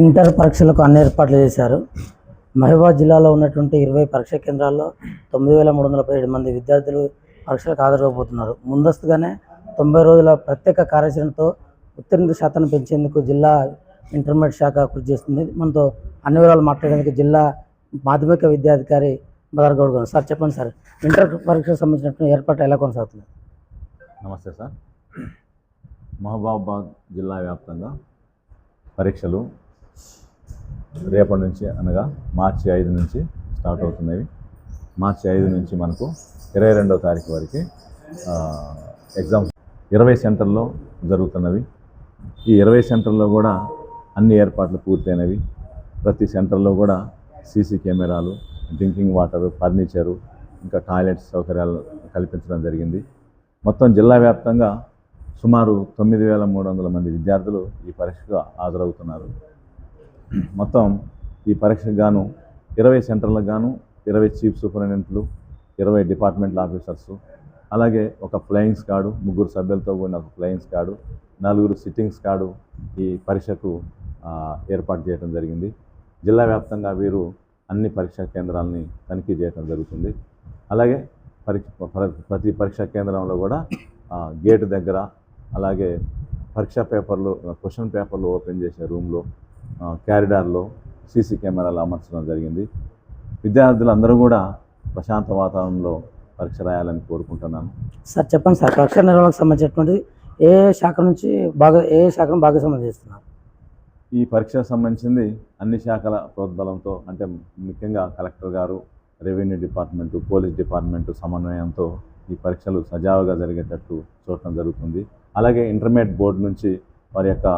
Inter పరీక్షలకు అన్ని ఏర్పాట్లు చేశారు. మహబూబాద్ జిల్లాలో ఉన్నటువంటి ఇరవై పరీక్షా కేంద్రాల్లో తొమ్మిది వేల మూడు వందల పదిహేడు మంది విద్యార్థులు పరీక్షలకు హాజరవబోతున్నారు. ముందస్తుగానే తొంభై రోజుల ప్రత్యేక కార్యాచరణతో ఉత్తీర్ణత శాతాన్ని పెంచేందుకు జిల్లా ఇంటర్మీడియట్ శాఖ కృషి చేస్తుంది. మనతో అన్ని వివరాలు మాట్లాడేందుకు జిల్లా మాధ్యమిక విద్యాధికారి బదర్గౌడ్ గారు. సార్ చెప్పండి సార్ ఇంటర్ పరీక్షకు సంబంధించినటువంటి ఏర్పాట్లు ఎలా కొనసాగుతుంది నమస్తే సార్. మహబూబాబాద్ జిల్లా వ్యాప్తంగా పరీక్షలు రేపటి నుంచి అనగా మార్చి ఐదు నుంచి స్టార్ట్ అవుతున్నవి. మార్చి ఐదు నుంచి మనకు ఇరవై రెండవ తారీఖు వరకు ఎగ్జామ్స్ ఇరవై సెంటర్లో జరుగుతున్నవి. ఈ ఇరవై సెంటర్లో కూడా అన్ని ఏర్పాట్లు పూర్తయినవి. ప్రతి సెంటర్లో కూడా సీసీ కెమెరాలు డ్రింకింగ్ వాటర్ ఫర్నిచరు ఇంకా టాయిలెట్స్ సౌకర్యాలు కల్పించడం జరిగింది. మొత్తం జిల్లా వ్యాప్తంగా సుమారు తొమ్మిది వేల మూడు వందల మంది విద్యార్థులు ఈ పరీక్షకు హాజరవుతున్నారు. మొత్తం ఈ పరీక్షకు గాను ఇరవై సెంటర్లకు గాను ఇరవై చీఫ్ సూపరింటెండెంట్లు ఇరవై డిపార్ట్మెంట్ ఆఫీసర్స్ అలాగే ఒక ఫ్లయింగ్ స్కాడు ముగ్గురు సభ్యులతో కూడిన ఒక ఫ్లయింగ్ స్కాడు నలుగురు సిట్టింగ్ స్కాడు ఈ పరీక్షకు ఏర్పాటు చేయడం జరిగింది. జిల్లా వ్యాప్తంగా వీరు అన్ని పరీక్షా కేంద్రాలని తనిఖీ చేయడం జరుగుతుంది. అలాగే పరీక్ష ప్ర- ప్రతి పరీక్షా కేంద్రంలో కూడా గేటు దగ్గర అలాగే పరీక్షా పేపర్లు క్వశ్చన్ పేపర్లు ఓపెన్ చేసే రూమ్లో క్యారిడార్లో సీసీ కెమెరాలు అమర్చడం జరిగింది. విద్యార్థులందరూ కూడా ప్రశాంత వాతావరణంలో పరీక్ష రాయాలని కోరుకుంటున్నాను. సార్ చెప్పండి సార్ పరీక్ష నిర్వహణకు సంబంధించినటువంటి ఏ శాఖ నుంచి బాగా ఏ శాఖను భాగస్వామ్యం చేస్తున్నారు? ఈ పరీక్షకు సంబంధించింది అన్ని శాఖల ప్రోద్బలంతో అంటే ముఖ్యంగా కలెక్టర్ గారు రెవెన్యూ డిపార్ట్మెంటు పోలీస్ డిపార్ట్మెంటు సమన్వయంతో ఈ పరీక్షలు సజావుగా జరిగేటట్టు చూడటం జరుగుతుంది. అలాగే ఇంటర్మీడియట్ బోర్డు నుంచి వారి యొక్క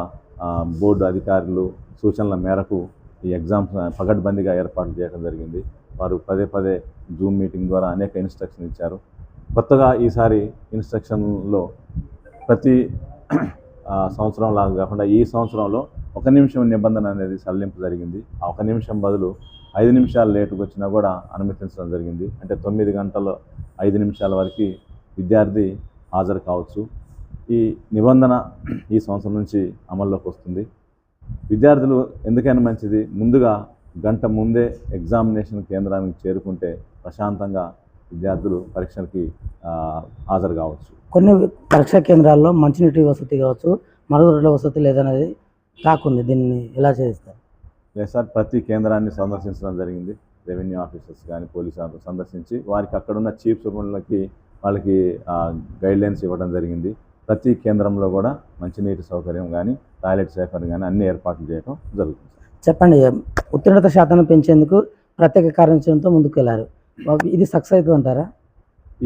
బోర్డు అధికారులు సూచనల మేరకు ఈ ఎగ్జామ్స్ పగడ్బందీగా ఏర్పాటు చేయడం జరిగింది. వారు పదే పదే జూమ్ మీటింగ్ ద్వారా అనేక ఇన్స్ట్రక్షన్ ఇచ్చారు. కొత్తగా ఈసారి ఇన్స్ట్రక్షన్లో ప్రతి సంవత్సరం లాగా కాకుండా ఈ సంవత్సరంలో ఒక నిమిషం నిబంధన అనేది సడలింపు జరిగింది. ఆ ఒక నిమిషం బదులు ఐదు నిమిషాలు లేటుకు వచ్చినా కూడా అనుమతించడం జరిగింది. అంటే తొమ్మిది గంటల ఐదు నిమిషాల వరకు విద్యార్థి హాజరు కావచ్చు. ఈ నిబంధన ఈ సంవత్సరం నుంచి అమల్లోకి వస్తుంది. విద్యార్థులు ఎందుకైనా మంచిది? ముందుగా గంట ముందే ఎగ్జామినేషన్ కేంద్రానికి చేరుకుంటే ప్రశాంతంగా విద్యార్థులు పరీక్షలకి హాజరు కావచ్చు. కొన్ని పరీక్షా కేంద్రాల్లో మంచినీటి వసతి కావచ్చు మరుగుదొడ్ల వసతి లేదనేది ఉంది దీన్ని ఎలా చేస్తారు? లేదు సార్ ప్రతి కేంద్రాన్ని సందర్శించడం జరిగింది. రెవెన్యూ ఆఫీసర్స్ కానీ పోలీస్ ఆఫీసర్ సందర్శించి వారికి అక్కడున్న చీఫ్ సూపర్లకి వాళ్ళకి గైడ్ లైన్స్ ఇవ్వడం జరిగింది. ప్రతి కేంద్రంలో కూడా మంచినీటి సౌకర్యం కానీ టాయిలెట్ సౌకర్యం కానీ అన్ని ఏర్పాట్లు చేయడం జరుగుతుంది చెప్పండి ఉత్తీర్ణత శాతాన్ని పెంచేందుకు ప్రత్యేక కార్యాచరణతో ముందుకు వెళ్ళారు ఇది సక్సెస్ అవుతుంది అంటారా?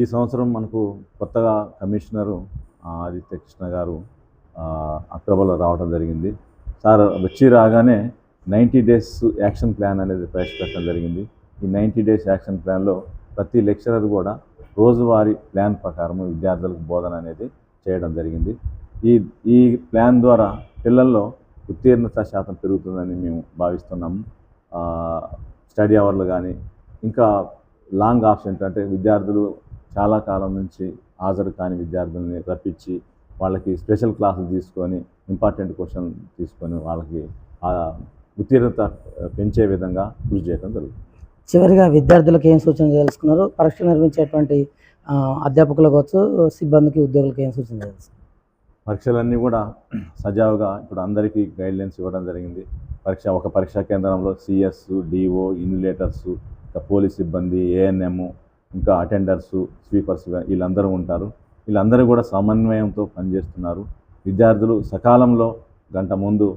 ఈ సంవత్సరం మనకు కొత్తగా కమిషనరు ఆదిత్య కృష్ణ గారు అక్టోబర్లో రావడం జరిగింది. సార్ వచ్చి రాగానే నైంటీ డేస్ యాక్షన్ ప్లాన్ అనేది ప్రవేశపెట్టడం జరిగింది. ఈ నైంటీ డేస్ యాక్షన్ ప్లాన్లో ప్రతి లెక్చరర్ కూడా రోజువారీ ప్లాన్ ప్రకారం విద్యార్థులకు బోధన అనేది చేయడం జరిగింది. ఈ ఈ ప్లాన్ ద్వారా పిల్లల్లో ఉత్తీర్ణత శాతం పెరుగుతుందని మేము భావిస్తున్నాము. స్టడీ అవర్లు కానీ ఇంకా లాంగ్ ఆప్షన్ అంటే విద్యార్థులు చాలా కాలం నుంచి హాజరు కాని విద్యార్థుల్ని రప్పించి వాళ్ళకి స్పెషల్ క్లాసులు తీసుకొని ఇంపార్టెంట్ క్వశ్చన్ తీసుకొని వాళ్ళకి ఉత్తీర్ణత పెంచే విధంగా కృషి చేయడం జరుగుతుంది. చివరిగా విద్యార్థులకు ఏం సూచన తెలుసుకున్నారు? పరీక్ష నిర్మించేటువంటి అధ్యాపకులు కావచ్చు సిబ్బందికి ఉద్యోగులకి ఏం సూచన పరీక్షలన్నీ కూడా సజావుగా ఇప్పుడు అందరికీ గైడ్లైన్స్ ఇవ్వడం జరిగింది. పరీక్ష ఒక పరీక్షా కేంద్రంలో సిఎస్ డిఓ ఇన్యులేటర్స్ ఇంకా పోలీస్ సిబ్బంది ఏఎన్ఎం ఇంకా అటెండర్స్ స్వీపర్స్ వీళ్ళందరూ ఉంటారు. వీళ్ళందరూ కూడా సమన్వయంతో పనిచేస్తున్నారు. విద్యార్థులు సకాలంలో గంట ముందు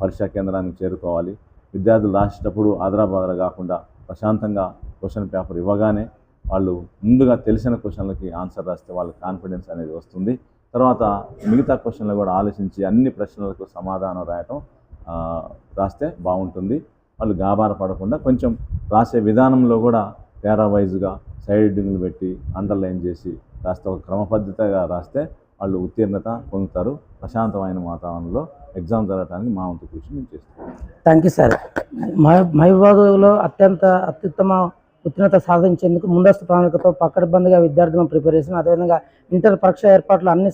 పరీక్షా కేంద్రానికి చేరుకోవాలి. విద్యార్థులు రాసేటప్పుడు ఆదరాబాదరా కాకుండా ప్రశాంతంగా క్వశ్చన్ పేపర్ ఇవ్వగానే వాళ్ళు ముందుగా తెలిసిన క్వశ్చన్లకి ఆన్సర్ రాస్తే వాళ్ళకి కాన్ఫిడెన్స్ అనేది వస్తుంది. తర్వాత మిగతా క్వశ్చన్లు కూడా ఆలోచించి అన్ని ప్రశ్నలకు సమాధానం రాయటం రాస్తే బాగుంటుంది. వాళ్ళు గాబార పడకుండా కొంచెం రాసే విధానంలో కూడా పేరావైజ్గా సైడ్ సైడింగ్లు పెట్టి అండర్లైన్ చేసి రాస్తే ఒక క్రమపద్ధతిగా రాస్తే వాళ్ళు ఉత్తీర్ణత పొందుతారు. ప్రశాంతమైన వాతావరణంలో ఎగ్జామ్ జరగడానికి మా వంతు కృషి మేము చేస్తాం. థ్యాంక్ యూ సార్ మా మా విభాగంలో అత్యంత అత్యుత్తమ ఉత్తీర్ణత సాధించేందుకు ముందస్తు ప్రణాళికతో పక్కడబందిగా విద్యార్థులను ప్రిపేర్ చేసిన అదేవిధంగా ఇంటర్ పరీక్ష ఏర్పాట్లు అన్ని